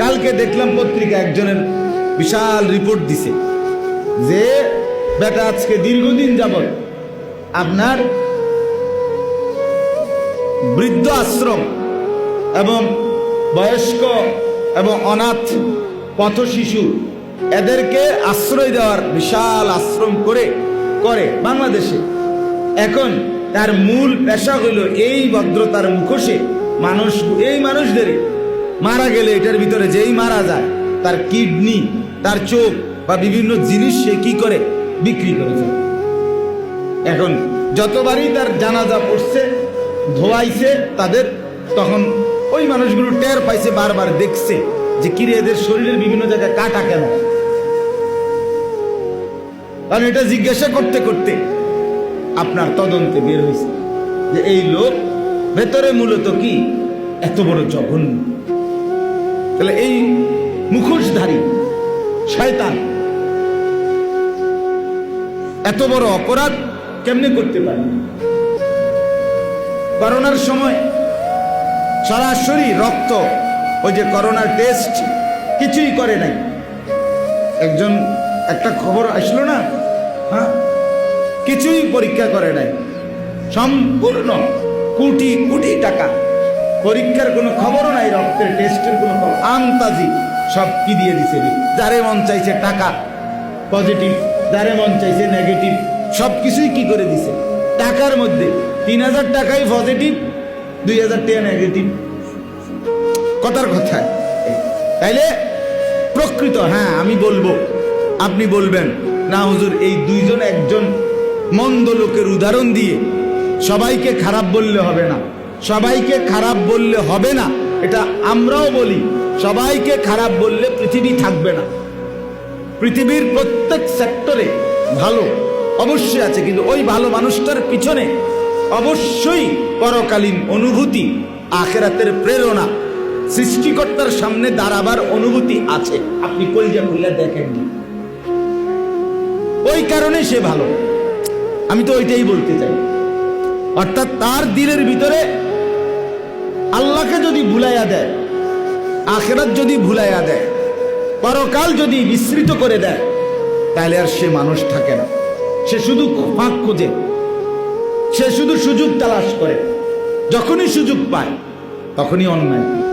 কালকে দেখলাম পত্রিকা একজনের বিশাল রিপোর্ট দিছে যে, বেটা, আজকে দীর্ঘদিন যাবত আপনার বৃদ্ধ আশ্রম এবং বয়স্ক এবং অনাথ পথ শিশু এদেরকে আশ্রয় দেওয়ার বিশাল আশ্রম করে করে বাংলাদেশে। এখন তার মূল পেশা হলো এই ভদ্রতার মুখোশে মানুষ, এই মানুষদের মারা গেলে এটার ভিতরে যেই মারা যায়, তার কিডনি, তার চোখ বা বিভিন্ন জিনিস সে কি করে? বিক্রি করে এখন যতবারই তার জানাজা পড়ছে, ধোয়াইছে তাদের, তখন ওই মানুষগুলো টের পাইছে, বারবার দেখছে যে কিরে এদের শরীরের বিভিন্ন জায়গায় কাটা কেন? কারণ এটা জিজ্ঞাসা করতে করতে আপনার তদন্তে বের হয়েছে যে এই লোক ভেতরে মূলত কি? এত বড় জঘন্য। তাহলে এই মুখোশধারী শয়তান এত বড় অপরাধ কেমনে করতে পারে? করোনার সময় সরাসরি রক্ত, ওই যে করোনার টেস্ট কিছুই করে নাই। একজন, একটা খবর আসলো না? হ্যাঁ? কিছুই পরীক্ষা করে নাই। সম্পূর্ণ কোটি কোটি টাকা। পরীক্ষার কোনো খবরও নাই, রক্তের টেস্টের কোনো খবর। আমতাজি সব কি দিয়ে দিছে যারে মন চাইছে টাকা পজিটিভ যারে মন চাইছে নেগেটিভ সব কিছুই কি করে দিছে? টাকার মধ্যে তিন হাজার টাকাই পজিটিভ দুই হাজার টাকা নেগেটিভ কথার কথা। তাইলে প্রকৃত হ্যাঁ আমি বলব, আপনি বলবেন, না হুজুর, এই দুইজন একজন মন্দ লোকের উদাহরণ দিয়ে সবাইকে খারাপ বললে হবে না। সবাইকে খারাপ বললে হবে না, এটা আমরাও বলি, সবাইকে খারাপ বললে পৃথিবী থাকবে না। পৃথিবীর প্রত্যেক সেক্টরে ভালো অবশ্যই আছে, কিন্তু ওই ভালো মানুষটার পিছনে অবশ্যই পরকালীন অনুভূতি, আখেরাতের প্রেরণা, সৃষ্টিকর্তার সামনে দাঁড়াবার অনুভূতি আছে। আপনি কলজা খুললে দেখেননি ওই কারণে সে ভালো। আমি তো ওইটাই বলতে চাই। অর্থাৎ তার দিলের ভিতরে আল্লাহকে যদি ভুলাইয়া দেয়, আখেরাত যদি ভুলাইয়া দেয়, পরকাল যদি বিস্তৃত করে দেয় তাহলে আর সে মানুষ থাকে না। সে শুধু ফাঁক খোঁজে। সে শুধু সুযোগ তালাশ করে। যখনই সুযোগ পায়, তখনই অন্যায়